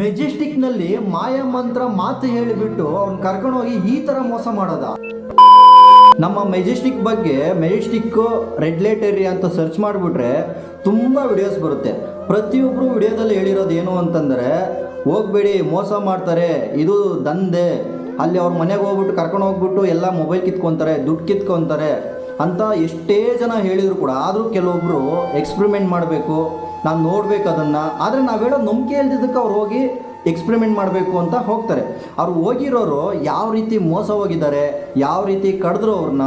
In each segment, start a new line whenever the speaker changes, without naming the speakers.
ಮೆಜೆಸ್ಟಿಕ್ನಲ್ಲಿ ಮಾಯ ಮಂತ್ರ ಮಾತು ಹೇಳಿಬಿಟ್ಟು ಅವ್ನು ಕರ್ಕೊಂಡೋಗಿ ಈ ಥರ ಮೋಸ ಮಾಡೋದ? ನಮ್ಮ ಮೆಜೆಸ್ಟಿಕ್ ಬಗ್ಗೆ ಮೆಜೆಸ್ಟಿಕ್ ರೆಡ್ ಲೈಟ್ ಏರಿಯಾ ಅಂತ ಸರ್ಚ್ ಮಾಡಿಬಿಟ್ರೆ ತುಂಬ ವಿಡಿಯೋಸ್ ಬರುತ್ತೆ. ಪ್ರತಿಯೊಬ್ಬರು ವಿಡಿಯೋದಲ್ಲಿ ಹೇಳಿರೋದು ಏನು ಅಂತಂದರೆ, ಹೋಗ್ಬೇಡಿ, ಮೋಸ ಮಾಡ್ತಾರೆ, ಇದು ದಂಧೆ. ಅಲ್ಲಿ ಅವ್ರ ಮನೆಗೆ ಹೋಗ್ಬಿಟ್ಟು ಕರ್ಕೊಂಡು ಹೋಗ್ಬಿಟ್ಟು ಎಲ್ಲ ಮೊಬೈಲ್ ಕಿತ್ಕೊತಾರೆ, ದುಡ್ಡು ಕಿತ್ಕೊತಾರೆ ಅಂತ ಎಷ್ಟೇ ಜನ ಹೇಳಿದ್ರು ಕೂಡ, ಆದರೂ ಕೆಲವೊಬ್ಬರು ಎಕ್ಸ್ಪ್ರಿಮೆಂಟ್ ಮಾಡಬೇಕು. ನಾನು ನೋಡ್ಬೇಕು ಅದನ್ನು. ಆದರೆ ನಾವು ಹೇಳೋ ನಂಬಿಕೆ ಇಲ್ದಿದ್ದಕ್ಕೆ ಅವ್ರು ಹೋಗಿ ಎಕ್ಸ್ಪೆರಿಮೆಂಟ್ ಮಾಡಬೇಕು ಅಂತ ಹೋಗ್ತಾರೆ. ಅವ್ರು ಹೋಗಿರೋರು ಯಾವ ರೀತಿ ಮೋಸ ಹೋಗಿದ್ದಾರೆ, ಯಾವ ರೀತಿ ಕಡಿದ್ರು ಅವ್ರನ್ನ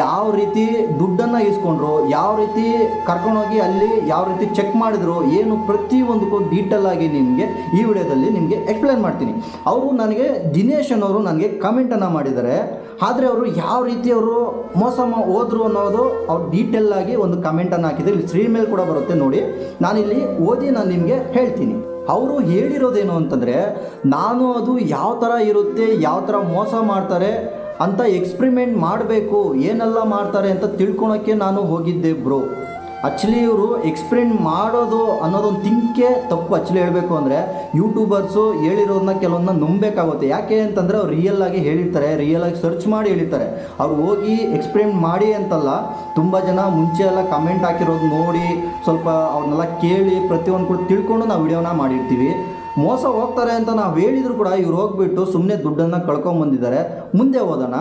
ಯಾವ ರೀತಿ ದುಡ್ಡನ್ನು ಇಸ್ಕೊಂಡ್ರು ಯಾವ ರೀತಿ ಕರ್ಕೊಂಡೋಗಿ ಅಲ್ಲಿ ಯಾವ ರೀತಿ ಚೆಕ್ ಮಾಡಿದ್ರು, ಏನು ಪ್ರತಿಯೊಂದಕ್ಕೂ ಡೀಟೇಲ್ ಆಗಿ ನಿಮಗೆ ಈ ವಿಡಿಯೋದಲ್ಲಿ ನಿಮಗೆ ಎಕ್ಸ್ಪ್ಲೇನ್ ಮಾಡ್ತೀನಿ. ಅವರು ನನಗೆ ದಿನೇಶ್ ಅನ್ನೋರು ನನಗೆ ಕಮೆಂಟನ್ನು ಮಾಡಿದ್ದಾರೆ. ಆದರೆ ಅವರು ಯಾವ ರೀತಿ ಅವರು ಮೋಸ ಹೋದ್ರು ಅನ್ನೋದು ಅವ್ರು ಡೀಟೇಲ್ ಆಗಿ ಒಂದು ಕಮೆಂಟನ್ನು ಹಾಕಿದ್ರು. ಇಲ್ಲಿ ಸ್ಕ್ರೀನ್ ಮೇಲೆ ಕೂಡ ಬರುತ್ತೆ ನೋಡಿ. ನಾನಿಲ್ಲಿ ಓದಿ ನಾನು ನಿಮಗೆ ಹೇಳ್ತೀನಿ. ಅವರು ಹೇಳಿರೋದೇನು ಅಂತಂದರೆ, ನಾನು ಅದು ಯಾವ ಥರ ಇರುತ್ತೆ, ಯಾವ ಥರ ಮೋಸ ಮಾಡ್ತಾರೆ ಅಂತ ಎಕ್ಸ್ಪರಿಮೆಂಟ್ ಮಾಡಬೇಕು, ಏನೆಲ್ಲ ಮಾಡ್ತಾರೆ ಅಂತ ತಿಳ್ಕೊಳೋಕ್ಕೆ ನಾನು ಹೋಗಿದ್ದೆ ಬ್ರೋ ಆ್ಯಕ್ಚುಲಿ ಇವರು ಎಕ್ಸ್ಪ್ಲೇನ್ ಮಾಡೋದು ಅನ್ನೋದೊಂದು ತಿಂಕೆ ತಪ್ಪು. ಆ್ಯಕ್ಚುಲಿ ಹೇಳಬೇಕು ಅಂದರೆ ಯೂಟ್ಯೂಬರ್ಸು ಹೇಳಿರೋದನ್ನ ಕೆಲವೊಂದನ್ನ ನಂಬಬೇಕಾಗುತ್ತೆ. ಯಾಕೆ ಅಂತಂದರೆ ಅವ್ರು ರಿಯಲ್ ಆಗಿ ಹೇಳಿರ್ತಾರೆ ರಿಯಲ್ ಆಗಿ ಸರ್ಚ್ ಮಾಡಿ ಹೇಳಿರ್ತಾರೆ. ಅವ್ರು ಹೋಗಿ ಎಕ್ಸ್ಪ್ಲೇನ್ ಮಾಡಿ ಅಂತಲ್ಲ ತುಂಬ ಜನ ಮುಂಚೆ ಎಲ್ಲ ಕಮೆಂಟ್ ಹಾಕಿರೋದು ನೋಡಿ ಸ್ವಲ್ಪ ಅವ್ರನ್ನೆಲ್ಲ ಕೇಳಿ ಪ್ರತಿಯೊಂದು ಕೂಡ ತಿಳ್ಕೊಂಡು ನಾವು ವಿಡಿಯೋನ ಮಾಡಿರ್ತೀವಿ. ಮೋಸ ಹೋಗ್ತಾರೆ ಅಂತ ನಾವು ಹೇಳಿದ್ರು ಕೂಡ ಇವ್ರು ಹೋಗ್ಬಿಟ್ಟು ಸುಮ್ಮನೆ ದುಡ್ಡನ್ನು ಕಳ್ಕೊಂಬಂದಿದ್ದಾರೆ. ಮುಂದೆ ಹೋಗೋಣ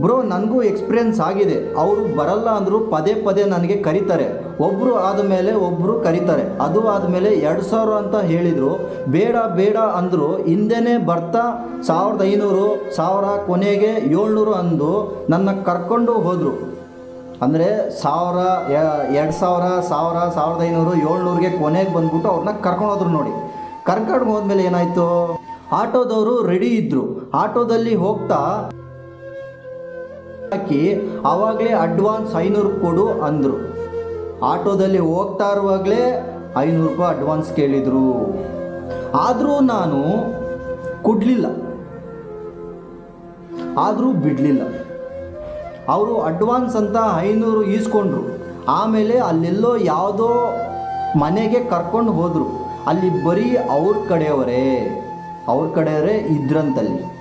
ಬ್ರೋ, ನನಗೂ ಎಕ್ಸ್ಪೀರಿಯನ್ಸ್ ಆಗಿದೆ. ಅವರು ಬರಲ್ಲ ಅಂದರೂ ಪದೇ ಪದೇ ನನಗೆ ಕರೀತಾರೆ. ಒಬ್ಬರು ಆದಮೇಲೆ ಒಬ್ಬರು ಕರೀತಾರೆ. ಅದು ಆದಮೇಲೆ ಎರಡು ಸಾವಿರ ಅಂತ ಹೇಳಿದರು. ಬೇಡ ಬೇಡ ಅಂದರು. ಹಿಂದೆನೇ ಬರ್ತಾ ಸಾವಿರದ ಐನೂರು, ಸಾವಿರ ಕೊನೆಗೆ ಏಳ್ನೂರು ಅಂದು ನನ್ನ ಕರ್ಕೊಂಡು ಹೋದರು. ಅಂದರೆ ಸಾವಿರ ಎರಡು ಸಾವಿರ ಸಾವಿರ, ಸಾವಿರದ ಐನೂರು, ಏಳ್ನೂರಿಗೆ ಕೊನೆಗೆ ಬಂದ್ಬಿಟ್ಟು ಅವ್ರನ್ನ ಕರ್ಕೊಂಡು ಹೋದ್ರು ನೋಡಿ. ಕರ್ಕೊಂಡು ಹೋದ್ಮೇಲೆ ಏನಾಯಿತು? ಆಟೋದವರು ರೆಡಿ ಇದ್ದರು ಆಟೋದಲ್ಲಿ ಹೋಗ್ತಾ ಹಾಕಿ ಆವಾಗಲೇ ಅಡ್ವಾನ್ಸ್ ಐನೂರು ಕೊಡು ಅಂದರು. ಆಟೋದಲ್ಲಿ ಹೋಗ್ತಾ ಇರುವಾಗಲೇ ಐನೂರು ರೂಪಾಯಿ ಅಡ್ವಾನ್ಸ್ ಕೇಳಿದರು. ಆದರೂ ನಾನು ಕೊಡಲಿಲ್ಲ. ಆದರೂ ಬಿಡಲಿಲ್ಲ. ಅವರು ಅಡ್ವಾನ್ಸ್ ಅಂತ ಐನೂರು ಈಸ್ಕೊಂಡ್ರು. ಆಮೇಲೆ ಅಲ್ಲೆಲ್ಲೋ ಯಾವುದೋ ಮನೆಗೆ ಕರ್ಕೊಂಡು ಹೋದರು. ಅಲ್ಲಿ ಬರೀ ಅವ್ರ ಕಡೆಯವರೇ ಅವ್ರ ಕಡೆಯವರೇ ಇದ್ರಂತಲ್ಲಿ.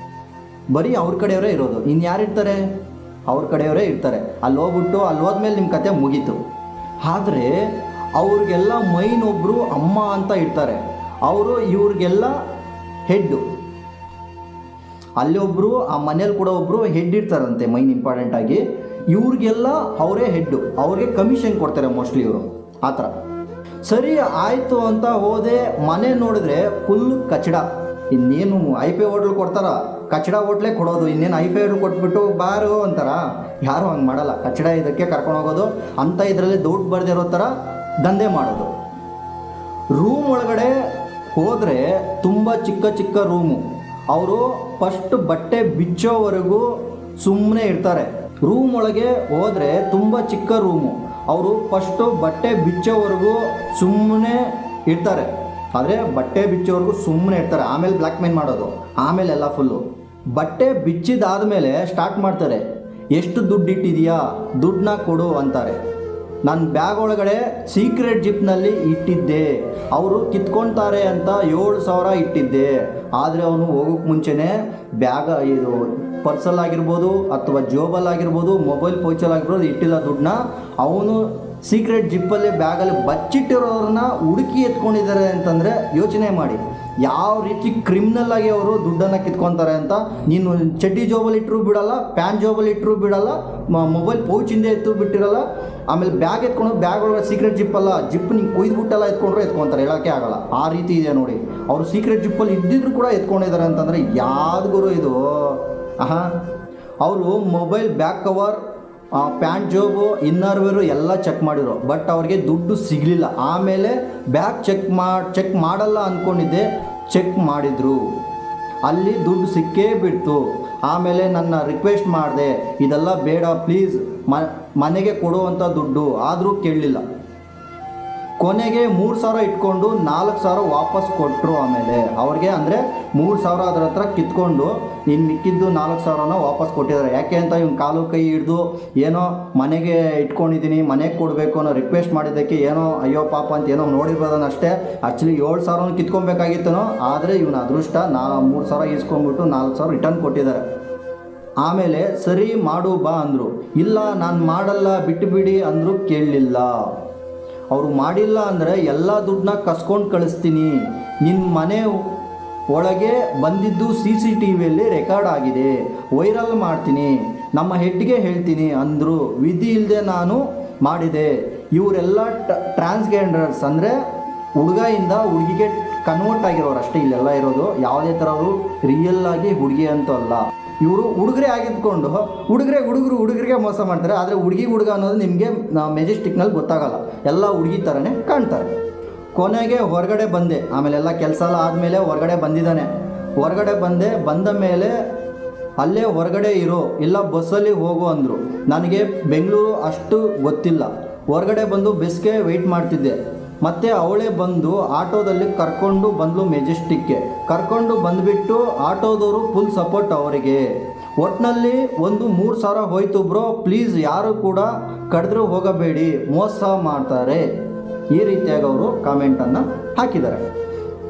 ಬರೀ ಅವ್ರ ಕಡೆಯವರೇ ಇರೋದು. ಇನ್ಯಾರಿರ್ತಾರೆ? ಅವ್ರ ಕಡೆಯವರೇ ಇರ್ತಾರೆ. ಅಲ್ಲಿ ಹೋಗ್ಬಿಟ್ಟು ಅಲ್ಲಿ ಹೋದ್ಮೇಲೆ ನಿಮ್ಮ ಕತೆ ಮುಗೀತು. ಆದರೆ ಅವ್ರಿಗೆಲ್ಲ ಮೈನ್ ಒಬ್ಬರು ಅಮ್ಮ ಅಂತ ಇರ್ತಾರೆ. ಅವರು ಇವ್ರಿಗೆಲ್ಲ ಹೆಡ್ಡು ಅಲ್ಲಿ ಒಬ್ಬರು ಆ ಮನೇಲಿ ಕೂಡ ಒಬ್ಬರು ಹೆಡ್ ಇರ್ತಾರಂತೆ ಮೈನ್ ಇಂಪಾರ್ಟೆಂಟ್ ಆಗಿ. ಇವ್ರಿಗೆಲ್ಲ ಅವರೇ ಹೆಡ್ಡು ಅವ್ರಿಗೆ ಕಮಿಷನ್ ಕೊಡ್ತಾರೆ ಮೋಸ್ಟ್ಲಿ ಇವರು. ಆ ಥರ. ಸರಿ, ಆಯಿತು ಅಂತ ಹೋದೆ. ಮನೆ ನೋಡಿದ್ರೆ ಫುಲ್ ಕಚಡ. ಇನ್ನೇನು ಐ ಪಿ ಹೋಟ್ಲ್ ಕೊಡ್ತಾರ? ಕಚಡ ಹೋಟ್ಲೇ ಕೊಡೋದು. ಇನ್ನೇನು ಐ ಪಿ ಕೊಟ್ಬಿಟ್ಟು ಬಾರು ಅಂತಾರ? ಯಾರು ಹಂಗೆ ಮಾಡಲ್ಲ. ಕಚಡ ಇದಕ್ಕೆ ಕರ್ಕೊಂಡು ಹೋಗೋದು, ಅಂತ ಇದರಲ್ಲಿ ದುಡ್ಡು ಬರ್ದಿರೋ ಥರ ದಂಧೆ ಮಾಡೋದು. ರೂಮ್ ಒಳಗಡೆ ಹೋದರೆ ತುಂಬ ಚಿಕ್ಕ ಚಿಕ್ಕ ರೂಮು. ಅವರು ಫಸ್ಟ್ ಬಟ್ಟೆ ಬಿಚ್ಚೋವರೆಗೂ ಸುಮ್ಮನೆ ಇರ್ತಾರೆ. ರೂಮ್ ಒಳಗೆ ಹೋದರೆ ತುಂಬ ಚಿಕ್ಕ ರೂಮು. ಅವರು ಫಸ್ಟು ಬಟ್ಟೆ ಬಿಚ್ಚೋವರೆಗೂ ಸುಮ್ಮನೆ ಇರ್ತಾರೆ. ಆದರೆ ಬಟ್ಟೆ ಬಿಚ್ಚೋವರೆಗೂ ಸುಮ್ಮನೆ ಇರ್ತಾರೆ. ಆಮೇಲೆ ಬ್ಲ್ಯಾಕ್ ಮೇಲ್ ಮಾಡೋದು. ಆಮೇಲೆ ಎಲ್ಲ ಫುಲ್ಲು ಬಟ್ಟೆ ಬಿಚ್ಚಿದಾದ್ಮೇಲೆ ಸ್ಟಾರ್ಟ್ ಮಾಡ್ತಾರೆ. ಎಷ್ಟು ದುಡ್ಡು ಇಟ್ಟಿದೆಯಾ? ದುಡ್ಡನ್ನ ಕೊಡು ಅಂತಾರೆ. ನನ್ನ ಬ್ಯಾಗ್ ಒಳಗಡೆ ಸೀಕ್ರೆಟ್ ಜಿಪ್ನಲ್ಲಿ ಇಟ್ಟಿದ್ದೆ. ಅವರು ಕಿತ್ಕೊಳ್ತಾರೆ ಅಂತ ಏಳು ಸಾವಿರ ಇಟ್ಟಿದ್ದೆ. ಆದರೆ ಅವನು ಹೋಗೋಕ್ಕೆ ಮುಂಚೆನೇ ಬ್ಯಾಗ ಇದು ಪರ್ಸಲ್ ಆಗಿರ್ಬೋದು ಅಥವಾ ಜೋಬಲ್ ಆಗಿರ್ಬೋದು ಮೊಬೈಲ್ ಪೌಚಲ್ ಆಗಿರ್ಬೋದು ಇಟ್ಟಿಲ್ಲ ದುಡ್ಡನ್ನ ಅವನು ಸೀಕ್ರೆಟ್ ಜಿಪ್ಪಲ್ಲಿ ಬ್ಯಾಗಲ್ಲಿ ಬಚ್ಚಿಟ್ಟಿರೋರನ್ನ ಹುಡುಕಿ ಎತ್ಕೊಂಡಿದ್ದಾರೆ ಅಂತಂದರೆ ಯೋಚನೆ ಮಾಡಿ. ಯಾವ ರೀತಿ ಕ್ರಿಮಿನಲ್ ಆಗಿ ಅವರು ದುಡ್ಡನ್ನು ಕಿತ್ಕೊತಾರೆ ಅಂತ. ನೀನು ಚಡ್ಡಿ ಜೋಬಲ್ಲಿ ಇಟ್ಟರು ಬಿಡಲ್ಲ ಪ್ಯಾನ್ ಜೋಬಲ್ಲಿ ಇಟ್ಟರು ಬಿಡಲ್ಲ ಮೊಬೈಲ್ ಪೌಚಿಂದ ಎತ್ತು ಬಿಟ್ಟಿರಲ್ಲ, ಆಮೇಲೆ ಬ್ಯಾಗ್ ಎತ್ಕೊಂಡು ಬ್ಯಾಗ್ ಒಳಗೆ ಸೀಕ್ರೆಟ್ ಜಿಪ್ ಅಲ್ಲ ಜಿಪ್ ನಿಂಗೆ ಕೊಯ್ದುಬಿಟ್ಟೆಲ್ಲ ಎತ್ಕೊಂಡ್ರೆ ಎತ್ಕೊತಾರೆ ಹೇಳೋಕ್ಕೆ ಆಗಲ್ಲ. ಆ ರೀತಿ ಇದೆ ನೋಡಿ. ಅವರು ಸೀಕ್ರೆಟ್ ಜಿಪ್ಪಲ್ಲಿ ಇದ್ದಿದ್ರು ಕೂಡ ಎತ್ಕೊಂಡಿದ್ದಾರೆ ಅಂತಂದರೆ ಯಾವ್ದು ಗುರು ಇದು? ಆಹಾ. ಅವರು ಮೊಬೈಲ್ ಬ್ಯಾಕ್ ಕವರ್ ಪ್ಯಾಂಟ್ ಜೋಬು ಇನ್ನರ್ ವೇರು ಎಲ್ಲ ಚೆಕ್ ಮಾಡಿದ್ರು. ಬಟ್ ಅವ್ರಿಗೆ ದುಡ್ಡು ಸಿಗಲಿಲ್ಲ. ಆಮೇಲೆ ಬ್ಯಾಗ್ ಚೆಕ್ ಮಾಡಿ ಚೆಕ್ ಮಾಡಲ್ಲ ಅಂದ್ಕೊಂಡಿದ್ದೆ ಚೆಕ್ ಮಾಡಿದರು. ಅಲ್ಲಿ ದುಡ್ಡು ಸಿಕ್ಕೇ ಬಿಡ್ತು. ಆಮೇಲೆ ನನ್ನ ರಿಕ್ವೆಸ್ಟ್ ಮಾಡಿದೆ, ಇದೆಲ್ಲ ಬೇಡ ಪ್ಲೀಸ್ ಮನೆಗೆ ಕೊಡುವಂಥ ದುಡ್ಡು. ಆದರೂ ಕೇಳಲಿಲ್ಲ. ಕೊನೆಗೆ ಮೂರು ಸಾವಿರ ಇಟ್ಕೊಂಡು ನಾಲ್ಕು ಸಾವಿರ ವಾಪಸ್ ಕೊಟ್ಟರು ಆಮೇಲೆ. ಅವ್ರಿಗೆ ಅಂದರೆ ಮೂರು ಸಾವಿರ ಅದ್ರ ಹತ್ರ ಕಿತ್ಕೊಂಡು ಇನ್ನು ಮಿಕ್ಕಿದ್ದು ನಾಲ್ಕು ಸಾವಿರನ ವಾಪಸ್ ಕೊಟ್ಟಿದ್ದಾರೆ. ಯಾಕೆ ಅಂತ ಇವ್ನು ಕಾಲು ಕೈ ಹಿಡ್ದು ಏನೋ ಮನೆಗೆ ಇಟ್ಕೊಂಡಿದ್ದೀನಿ ಮನೆಗೆ ಕೊಡಬೇಕು ಅನ್ನೋ ರಿಕ್ವೆಸ್ಟ್ ಮಾಡಿದ್ದಕ್ಕೆ ಏನೋ ಅಯ್ಯೋ ಪಾಪ ಅಂತ ಏನೋ ನೋಡಿರ್ಬೋದನ್ನ ಅಷ್ಟೇ ಆ್ಯಕ್ಚುಲಿ ಏಳು ಸಾವಿರನ ಕಿತ್ಕೊಬೇಕಾಗಿತ್ತನೋ, ಆದರೆ ಇವನ ಅದೃಷ್ಟ ನಾ ಮೂರು ಸಾವಿರ ಇಸ್ಕೊಂಡ್ಬಿಟ್ಟು ನಾಲ್ಕು ಸಾವಿರ ರಿಟರ್ನ್ ಕೊಟ್ಟಿದ್ದಾರೆ. ಆಮೇಲೆ ಸರಿ ಮಾಡು ಬಾ ಅಂದರು. ಇಲ್ಲ ನಾನು ಮಾಡಲ್ಲ ಬಿಟ್ಟು ಬಿಡಿ ಅಂದರು ಕೇಳಲಿಲ್ಲ. ಅವರು ಮಾಡಿಲ್ಲ ಅಂದರೆ ಎಲ್ಲ ದುಡ್ಡನ್ನ ಕಸ್ಕೊಂಡು ಕಳಿಸ್ತೀನಿ. ನಿನ್ನ ಮನೆ ಒಳಗೆ ಬಂದಿದ್ದು ಸಿ ಸಿ ಟಿ ವಿಯಲ್ಲಿ ರೆಕಾರ್ಡ್ ಆಗಿದೆ. ವೈರಲ್ ಮಾಡ್ತೀನಿ. ನಮ್ಮ ಹೆಡ್ಗೆ ಹೇಳ್ತೀನಿ ಅಂದರು. ವಿಧಿ ಇಲ್ಲದೆ ನಾನು ಮಾಡಿದೆ. ಇವರೆಲ್ಲ ಟ್ರಾನ್ಸ್ಜೆಂಡರ್ಸ್ ಅಂದರೆ ಹುಡುಗಿಯಿಂದ ಹುಡುಗಿಗೆ ಕನ್ವರ್ಟ್ ಆಗಿರೋರು ಅಷ್ಟೇ ಇಲ್ಲೆಲ್ಲ ಇರೋದು. ಯಾವುದೇ ಥರ ಅವರು ರಿಯಲ್ ಆಗಿ ಹುಡುಗಿ ಅಂತೂ ಅಲ್ಲ. ಇವರು ಹುಡುಗರೇ ಆಗಿದ್ಕೊಂಡು ಹುಡುಗರೇ ಹುಡುಗರು ಹುಡುಗರಿಗೆ ಮೋಸ ಮಾಡ್ತಾರೆ, ಆದರೆ ಹುಡುಗಿ ಹುಡುಗ ಅನ್ನೋದು ನಿಮಗೆ ಮೆಜೆಸ್ಟಿಕ್ನಲ್ಲಿ ಗೊತ್ತಾಗಲ್ಲ. ಎಲ್ಲ ಹುಡುಗಿ ಥರನೇ ಕಾಣ್ತಾರೆ. ಕೊನೆಗೆ ಹೊರಗಡೆ ಬಂದೆ. ಆಮೇಲೆ ಎಲ್ಲ ಕೆಲಸ ಎಲ್ಲ ಆದಮೇಲೆ ಹೊರಗಡೆ ಬಂದಿದ್ದಾನೆ. ಹೊರಗಡೆ ಬಂದೆ, ಬಂದ ಮೇಲೆ ಅಲ್ಲೇ ಹೊರಗಡೆ ಇರೋ, ಇಲ್ಲ ಬಸ್ಸಲ್ಲಿ ಹೋಗು ಅಂದರು. ನನಗೆ ಬೆಂಗಳೂರು ಅಷ್ಟು ಗೊತ್ತಿಲ್ಲ. ಹೊರಗಡೆ ಬಂದು ಬಸ್ಗೆ ವೆಯ್ಟ್ ಮಾಡ್ತಿದ್ದೆ. ಮತ್ತೆ ಅವಳೇ ಬಂದು ಆಟೋದಲ್ಲಿ ಕರ್ಕೊಂಡು ಬಂದ್ಲು ಮೆಜೆಸ್ಟಿಕ್ಗೆ. ಕರ್ಕೊಂಡು ಬಂದ್ಬಿಟ್ಟು ಆಟೋದವರು ಫುಲ್ ಸಪೋರ್ಟ್ ಅವರಿಗೆ. ಒಟ್ಟಿನಲ್ಲಿ ಒಂದು ಮೂರು ಸಾವಿರ ಹೋಯ್ತು ಬ್ರೋ ಪ್ಲೀಸ್ ಯಾರು ಕೂಡ ಕಡಿದ್ರೂ ಹೋಗಬೇಡಿ, ಮೋಸ ಮಾಡ್ತಾರೆ. ಈ ರೀತಿಯಾಗಿ ಅವರು ಕಾಮೆಂಟನ್ನು ಹಾಕಿದ್ದಾರೆ.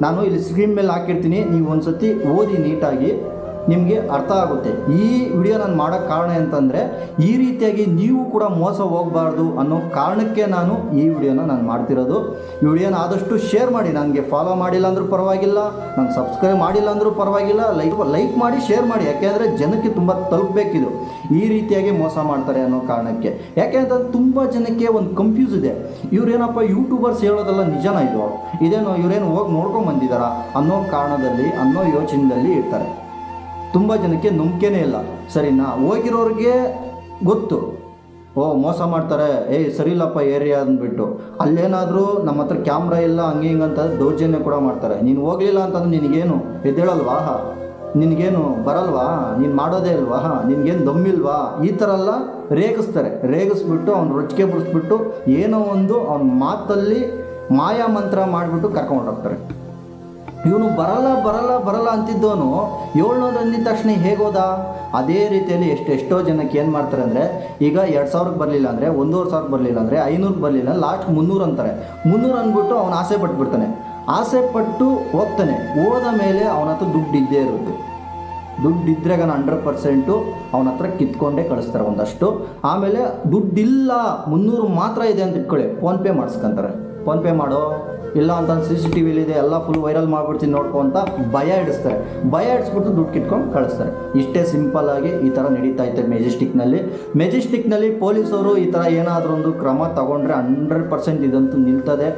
ನಾನು ಇಲ್ಲಿ ಸ್ಕ್ರೀನ್ ಮೇಲೆ ಹಾಕಿರ್ತೀನಿ, ನೀವು ಒಂದು ಸತಿ ಓದಿ ನೀಟಾಗಿ ನಿಮಗೆ ಅರ್ಥ ಆಗುತ್ತೆ. ಈ ವಿಡಿಯೋ ನಾನು ಮಾಡೋಕ್ಕೆ ಕಾರಣ ಅಂತಂದರೆ ಈ ರೀತಿಯಾಗಿ ನೀವು ಕೂಡ ಮೋಸ ಹೋಗಬಾರ್ದು ಅನ್ನೋ ಕಾರಣಕ್ಕೆ ನಾನು ಈ ವಿಡಿಯೋನ ನಾನು ಮಾಡ್ತಿರೋದು. ಈ ವಿಡಿಯೋನ ಆದಷ್ಟು ಶೇರ್ ಮಾಡಿ. ನನಗೆ ಫಾಲೋ ಮಾಡಿಲ್ಲ ಅಂದರೂ ಪರವಾಗಿಲ್ಲ, ನಾನು ಸಬ್ಸ್ಕ್ರೈಬ್ ಮಾಡಿಲ್ಲ ಅಂದರೂ ಪರವಾಗಿಲ್ಲ ಲೈಕ್ ಲೈಕ್ ಮಾಡಿ ಶೇರ್ ಮಾಡಿ. ಯಾಕೆಂದರೆ ಜನಕ್ಕೆ ತುಂಬ ತಲುಪಬೇಕಿದು. ಈ ರೀತಿಯಾಗಿ ಮೋಸ ಮಾಡ್ತಾರೆ ಅನ್ನೋ ಕಾರಣಕ್ಕೆ. ಯಾಕೆ ಅಂತಂದ್ರೆ ತುಂಬ ಜನಕ್ಕೆ ಒಂದು ಕನ್ಫ್ಯೂಸ್ ಇದೆ. ಇವರೇನಪ್ಪ ಯೂಟ್ಯೂಬರ್ಸ್ ಹೇಳೋದೆಲ್ಲ ನಿಜನ ಇದು? ಇದೇನೋ ಇವರೇನು ಹೋಗಿ ನೋಡ್ಕೊಂಡು ಬಂದಿದ್ದಾರಾ ಅನ್ನೋ ಕಾರಣದಲ್ಲಿ, ಅನ್ನೋ ಯೋಚನೆಯಲ್ಲಿ ಇರ್ತಾರೆ. ತುಂಬ ಜನಕ್ಕೆ ನಂಬಿಕೆನೇ ಇಲ್ಲ. ಸರಿನಾ? ಹೋಗಿರೋರಿಗೆ ಗೊತ್ತು. ಓ, ಮೋಸ ಮಾಡ್ತಾರೆ. ಏಯ್ ಸರಿ ಇಲ್ಲಪ್ಪ ಏರಿಯಾ ಅಂದ್ಬಿಟ್ಟು. ಅಲ್ಲೇನಾದರೂ ನಮ್ಮ ಹತ್ರ ಕ್ಯಾಮ್ರಾ ಇಲ್ಲ, ಹಂಗೆ ಹಿಂಗೆ ಅಂತ ದೌರ್ಜನ್ಯ ಕೂಡ ಮಾಡ್ತಾರೆ. ನೀನು ಹೋಗಲಿಲ್ಲ ಅಂತಂದ್ರೆ ನಿನಗೇನು? ಎದ್ದೇಳಲ್ವಾ? ನಿನಗೇನು ಬರಲ್ವಾ? ನೀನು ಮಾಡೋದೇ ಇಲ್ವಾ? ನಿನಗೇನು ದಮ್ಮಿಲ್ವಾ? ಈ ಥರ ಎಲ್ಲ ರೇಗಿಸ್ತಾರೆ. ರೇಗಿಸ್ಬಿಟ್ಟು ಅವ್ನು ರೊಚ್ಚಿಗೆ ಬಿಡಿಸ್ಬಿಟ್ಟು ಏನೋ ಒಂದು ಅವ್ನ ಮಾತಲ್ಲಿ ಮಾಯಾ ಮಂತ್ರ ಮಾಡಿಬಿಟ್ಟು ಕರ್ಕೊಂಡು ಹೋಗ್ತಾರೆ. ಇವನು ಬರಲ್ಲ ಬರಲ್ಲ ಬರಲ್ಲ ಅಂತಿದ್ದವನು ಏಳ್ನೂರು ಅಂದಿದ ತಕ್ಷಣ ಹೇಗೋದ ಅದೇ ರೀತಿಯಲ್ಲಿ ಎಷ್ಟೆಷ್ಟೋ ಜನಕ್ಕೆ ಏನು ಮಾಡ್ತಾರೆ ಅಂದರೆ, ಈಗ ಎರಡು ಸಾವಿರಕ್ಕೆ ಬರಲಿಲ್ಲ ಅಂದರೆ, ಒಂದೂವರೆ ಸಾವಿರಕ್ಕೆ ಬರಲಿಲ್ಲ ಅಂದರೆ ಐನೂರು ಬರಲಿಲ್ಲ ಲಾಸ್ಟ್ ಮುನ್ನೂರು ಅಂತಾರೆ. ಮುನ್ನೂರು ಅಂದ್ಬಿಟ್ಟು ಅವನು ಆಸೆ ಪಟ್ಬಿಡ್ತಾನೆ. ಆಸೆ ಪಟ್ಟು ಹೋಗ್ತಾನೆ. ಹೋದ ಮೇಲೆ ಅವನ ಹತ್ರ ದುಡ್ಡು ಇದ್ದೇ ಇರುತ್ತೆ. ದುಡ್ಡು ಇದ್ರಾಗ ಹಂಡ್ರೆಡ್ ಪರ್ಸೆಂಟು ಅವನ ಹತ್ರ ಕಿತ್ಕೊಂಡೇ ಕಳಿಸ್ತಾರೆ ಒಂದಷ್ಟು. ಆಮೇಲೆ ದುಡ್ಡಿಲ್ಲ, ಮುನ್ನೂರು ಮಾತ್ರ ಇದೆ ಅಂತ ಇಟ್ಕೊಳ್ಳಿ. ಫೋನ್ಪೇ ಮಾಡಿಸ್ಕೊಂತಾರೆ. ಫೋನ್ಪೇ ಮಾಡೋ. ಇಲ್ಲ ಅಂತ ಸಿ ಸಿ ಟಿ ವಿಲಿದೆ ಎಲ್ಲ ಫುಲ್ ವೈರಲ್ ಮಾಡಿಬಿಡ್ತೀನಿ ನೋಡ್ಕೊ ಅಂತ ಭಯ ಇಡಿಸ್ತಾರೆ ಭಯ ಇಡಿಸ್ಬಿಟ್ಟು ದುಡ್ಡು ಕಿಟ್ಕೊಂಡು ಕಳಿಸ್ತಾರೆ. ಇಷ್ಟೇ ಸಿಂಪಲ್ ಆಗಿ ಈ ಥರ ನಡೀತಾ ಇತ್ತು ಮೆಜೆಸ್ಟಿಕ್ನಲ್ಲಿ ಮೆಜೆಸ್ಟಿಕ್ನಲ್ಲಿ ಪೊಲೀಸರು ಈ ಥರ ಏನಾದರೂ ಒಂದು ಕ್ರಮ ತಗೊಂಡ್ರೆ ಹಂಡ್ರೆಡ್ ಪರ್ಸೆಂಟ್ ಇದಂತೂ ನಿಲ್ತದೆ.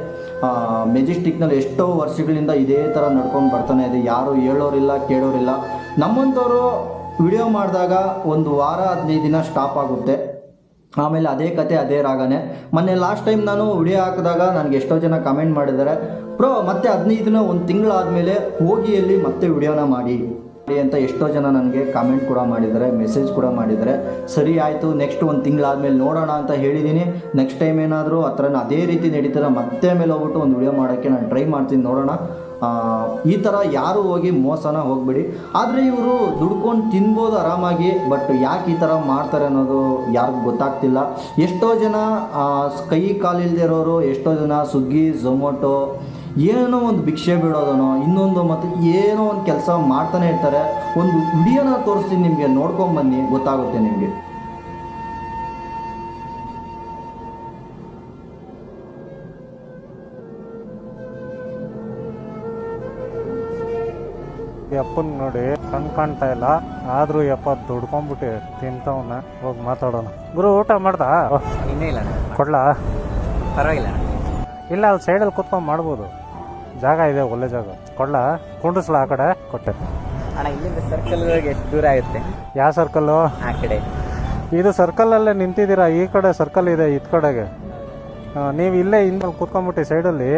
ಮೆಜೆಸ್ಟಿಕ್ನಲ್ಲಿ ಎಷ್ಟೋ ವರ್ಷಗಳಿಂದ ಇದೇ ಥರ ನಡ್ಕೊಂಡು ಬರ್ತಾನೆ ಇದೆ. ಯಾರು ಹೇಳೋರಿಲ್ಲ, ಕೇಳೋರಿಲ್ಲ. ನಮ್ಮಂಥವರು ವಿಡಿಯೋ ಮಾಡಿದಾಗ ಒಂದು ವಾರ ಹದಿನೈದು ದಿನ ಸ್ಟಾಪ್ ಆಗುತ್ತೆ. ಆಮೇಲೆ ಅದೇ ಕತೆ, ಅದೇ ರಾಗನೇ. ಮೊನ್ನೆ ಲಾಸ್ಟ್ ಟೈಮ್ ನಾನು ವಿಡಿಯೋ ಹಾಕಿದಾಗ ನನಗೆ ಎಷ್ಟೋ ಜನ ಕಮೆಂಟ್ ಮಾಡಿದ್ದಾರೆ. ಪ್ರೋ ಮತ್ತೆ ಹದಿನೈದು ದಿನ ಒಂದು ತಿಂಗಳಾದಮೇಲೆ ಹೋಗಿ ಅಲ್ಲಿ ಮತ್ತೆ ವಿಡಿಯೋನ ಮಾಡಿ. ಅಂತ ಎಷ್ಟೋ ಜನ ನನಗೆ ಕಾಮೆಂಟ್ ಕೂಡ ಮಾಡಿದ್ದಾರೆ ಮೆಸೇಜ್ ಕೂಡ ಮಾಡಿದ್ದಾರೆ. ಸರಿ ಆಯಿತು ನೆಕ್ಸ್ಟ್ ಒಂದು ತಿಂಗಳಾದ್ಮೇಲೆ ನೋಡೋಣ ಅಂತ ಹೇಳಿದ್ದೀನಿ ನೆಕ್ಸ್ಟ್ ಟೈಮ್ ಏನಾದರೂ ಆ ಅದೇ ರೀತಿ ನಡೀತಾರೆ ಮತ್ತೆ ಮೇಲೆ ಹೋಗ್ಬಿಟ್ಟು ಒಂದು ವಿಡಿಯೋ ಮಾಡೋಕ್ಕೆ ನಾನು ಟ್ರೈ ಮಾಡ್ತೀನಿ, ನೋಡೋಣ. ಈ ಥರ ಯಾರು ಹೋಗಿ ಮೋಸನ ಹೋಗಬೇಡಿ. ಆದರೆ ಇವರು ದುಡ್ಕೊಂಡು ತಿನ್ಬೋದು ಆರಾಮಾಗಿ ಬಟ್ ಯಾಕೆ ಈ ಥರ ಮಾಡ್ತಾರೆ ಅನ್ನೋದು ಯಾರಿಗೂ ಗೊತ್ತಾಗ್ತಿಲ್ಲ. ಎಷ್ಟೋ ಜನ ಕೈ ಕಾಲಿಲ್ದೇ ಇರೋರು, ಎಷ್ಟೋ ಜನ ಸುಗ್ಗಿ ಝೊಮೊಟೊ ಏನೋ ಒಂದು ಭಿಕ್ಷೆ ಬಿಡೋದನೋ, ಇನ್ನೊಂದು ಮತ್ತು ಏನೋ ಒಂದು ಕೆಲಸ ಮಾಡ್ತಾನೆ ಇರ್ತಾರೆ. ಒಂದು ವಿಡಿಯೋನ ತೋರಿಸ್ತೀನಿ ನಿಮಗೆ ನೋಡ್ಕೊಂಬನ್ನಿ ಗೊತ್ತಾಗುತ್ತೆ ನಿಮಗೆ.
ಯಪ್ಪನ್ ನೋಡಿ ಕಣ್ ಕಾಣ್ತಾ ಇಲ್ಲ. ಆದ್ರೂ ಯಪ್ಪ ದುಡ್ಕೊಂಡ್ಬಿಟ್ಟು ತಿಂತವನ್ನ ಹೋಗಿ ಮಾತಾಡೋಣ. ಗುರು ಊಟ ಮಾಡ್ದಾ?
ಇನ್ನೇ ಇಲ್ಲ
ಕೊಡ್ಲ?
ಪರವಾಗಿಲ್ಲ
ಇಲ್ಲ ಅಲ್ಲಿ ಸೈಡಲ್ಲಿ ಕುತ್ಕೊಂಡು ಮಾಡ್ಬೋದು. ಜಾಗ ಇದೆ ಒಳ್ಳೆ ಜಾಗ. ಕೊಡ್ಲಾ? ಕುಂಡಿಸ್ಲ ಆ ಕಡೆ? ಕೊಟ್ಟೆ.
ಅಣ್ಣ ಇಲ್ಲಿಂದ ಸರ್ಕಲ್ ಎಷ್ಟು ದೂರ ಆಗುತ್ತೆ?
ಯಾವ ಸರ್ಕಲ್ಲು
ಆ ಕಡೆ.
ಇದು ಸರ್ಕಲಲ್ಲೇ ನಿಂತಿದ್ದೀರಾ? ಈ ಕಡೆ ಸರ್ಕಲ್ ಇದೆ ಇದ್ ಕಡೆಗೆ. ನೀವು ಇಲ್ಲೇ ಹಿಂದೆ ಕುತ್ಕೊಂಡ್ಬಿಟ್ಟು ಸೈಡಲ್ಲಿ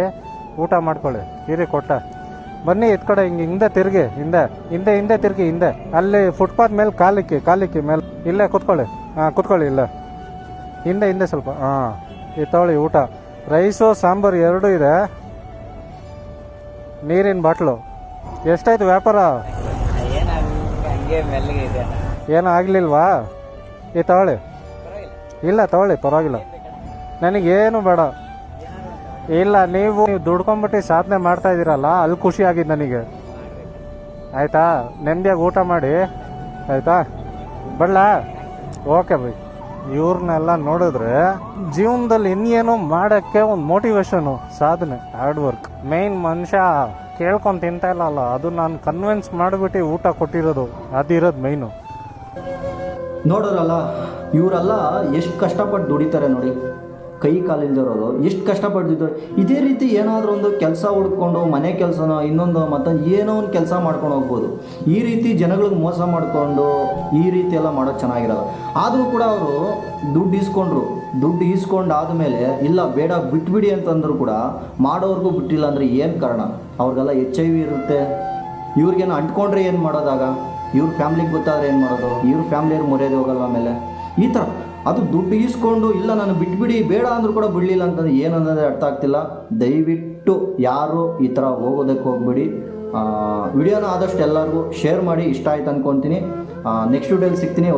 ಊಟ ಮಾಡ್ಕೊಳ್ಳಿ. ಇರಿ ಕೊಟ್ಟ ಬನ್ನಿ ಇದ್ ಕಡೆ ಹಿಂಗೆ ಹಿಂದೆ ತಿರುಗಿ, ಹಿಂದೆ ಹಿಂದೆ ಹಿಂದೆ ತಿರುಗಿ, ಹಿಂದೆ. ಅಲ್ಲಿ ಫುಟ್ಪಾತ್ ಮೇಲೆ ಕಾಲಿಕ್ಕಿ ಕಾಲಿಕ್ಕಿ ಮೇಲೆ. ಇಲ್ಲೇ ಕೂತ್ಕೊಳ್ಳಿ. ಹಾಂ, ಕೂತ್ಕೊಳ್ಳಿ ಇಲ್ಲೇ. ಹಿಂದೆ ಹಿಂದೆ ಸ್ವಲ್ಪ. ಹಾಂ, ಈ ತಗೊಳ್ಳಿ ಊಟ. ರೈಸು, ಸಾಂಬಾರು ಎರಡೂ ಇದೆ. ನೀರಿನ ಬಾಟ್ಲು. ಎಷ್ಟಾಯ್ತು ವ್ಯಾಪಾರ? ಏನೂ ಆಗಲಿಲ್ವಾ? ಈ ತಗೊಳ್ಳಿ. ಇಲ್ಲ, ತಗೊಳ್ಳಿ, ಪರವಾಗಿಲ್ಲ. ನನಗೇನು ಬೇಡ. ಇಲ್ಲ, ನೀವು ನೀವು ದುಡ್ಕೊಂಬಿಟ್ಟು ಸಾಧನೆ ಮಾಡ್ತಾ ಇದ್ದೀರಲ್ಲ ಅಲ್ಲಿ ಖುಷಿ ಆಗಿದೆ ನನಗೆ. ಆಯ್ತಾ? ನೆಮ್ಮದಿಯಾಗಿ ಊಟ ಮಾಡಿ. ಆಯ್ತಾ? ಬಳ್ಳ ಓಕೆ ಬೈ. ಇವ್ರನ್ನೆಲ್ಲ ನೋಡಿದ್ರೆ ಜೀವನದಲ್ಲಿ ಇನ್ನೇನೋ ಮಾಡೋಕ್ಕೆ ಒಂದು ಮೋಟಿವೇಶನು ಸಾಧನೆ ಹಾರ್ಡ್ ವರ್ಕ್ ಮೇನ್ ಮನುಷ್ಯ ಕೇಳ್ಕೊಂಡು ತಿಂತ ಇಲ್ಲ ಅಲ್ಲ ಅದು ನಾನು ಕನ್ವಿನ್ಸ್ ಮಾಡಿಬಿಟ್ಟು ಊಟ ಕೊಟ್ಟಿರೋದು. ಅದಿರೋದು ಮೈನು
ನೋಡೋರಲ್ಲ, ಇವರೆಲ್ಲ ಎಷ್ಟು ಕಷ್ಟಪಟ್ಟು ದುಡಿತಾರೆ ನೋಡಿ. ಕೈ ಕಾಲಿಲ್ದಿರೋರು ಎಷ್ಟು ಕಷ್ಟಪಡ್ತಿದ್ರು ಇದೇ ರೀತಿ ಏನಾದರೂ ಒಂದು ಕೆಲಸ ಹುಡ್ಕೊಂಡು, ಮನೆ ಕೆಲಸನೋ, ಇನ್ನೊಂದು ಮತ್ತು ಏನೋ ಒಂದು ಕೆಲಸ ಮಾಡ್ಕೊಂಡು ಹೋಗ್ಬೋದು. ಈ ರೀತಿ ಜನಗಳಿಗೆ ಮೋಸ ಮಾಡಿಕೊಂಡು, ಈ ರೀತಿ ಎಲ್ಲ ಮಾಡೋದು ಚೆನ್ನಾಗಿರಲ್ಲ. ಆದರೂ ಕೂಡ ಅವರು ದುಡ್ಡು ಈಸ್ಕೊಂಡ್ರು. ದುಡ್ಡು ಈಸ್ಕೊಂಡು ಆದಮೇಲೆ ಇಲ್ಲ ಬೇಡ ಬಿಟ್ಬಿಡಿ ಅಂತಂದ್ರು ಕೂಡ ಮಾಡೋರ್ಗೂ ಬಿಟ್ಟಿಲ್ಲ ಅಂದರೆ ಏನು ಕಾರಣ? ಅವ್ರಿಗೆಲ್ಲ ಎಚ್ ಐ ವಿ ಇರುತ್ತೆ. ಇವ್ರಿಗೇನು ಅಂಟ್ಕೊಂಡ್ರೆ ಏನು ಮಾಡೋದಾಗ ಇವ್ರ ಫ್ಯಾಮ್ಲಿಗೆ ಗೊತ್ತಾದ್ರೆ ಏನು ಮಾಡೋದು? ಇವ್ರ ಫ್ಯಾಮ್ಲಿಯವ್ರು ಮೊರೆಯೋದು ಹೋಗಲ್ಲ ಆಮೇಲೆ? ಈ ಥರ ಅದು ದುಡ್ಡು ಈಸ್ಕೊಂಡು, ಇಲ್ಲ ನಾನು ಬಿಟ್ಬಿಡಿ, ಬೇಡ ಅಂದರೂ ಕೂಡ ಬಿಡಲಿಲ್ಲ ಅಂತಂದರೆ ಏನನ್ನೋದೇ ಅರ್ಥ ಆಗ್ತಿಲ್ಲ. ದಯವಿಟ್ಟು ಯಾರು ಈ ಥರ ಹೋಗೋದಕ್ಕೆ ಹೋಗ್ಬಿಡಿ. ವಿಡಿಯೋನ ಆದಷ್ಟು ಎಲ್ಲರಿಗೂ ಶೇರ್ ಮಾಡಿ, ಇಷ್ಟ ಆಯ್ತು ಅನ್ಕೊಂತೀನಿ. ನೆಕ್ಸ್ಟ್ ವಿಡಿಯೋಲಿ ಸಿಗ್ತೀನಿ.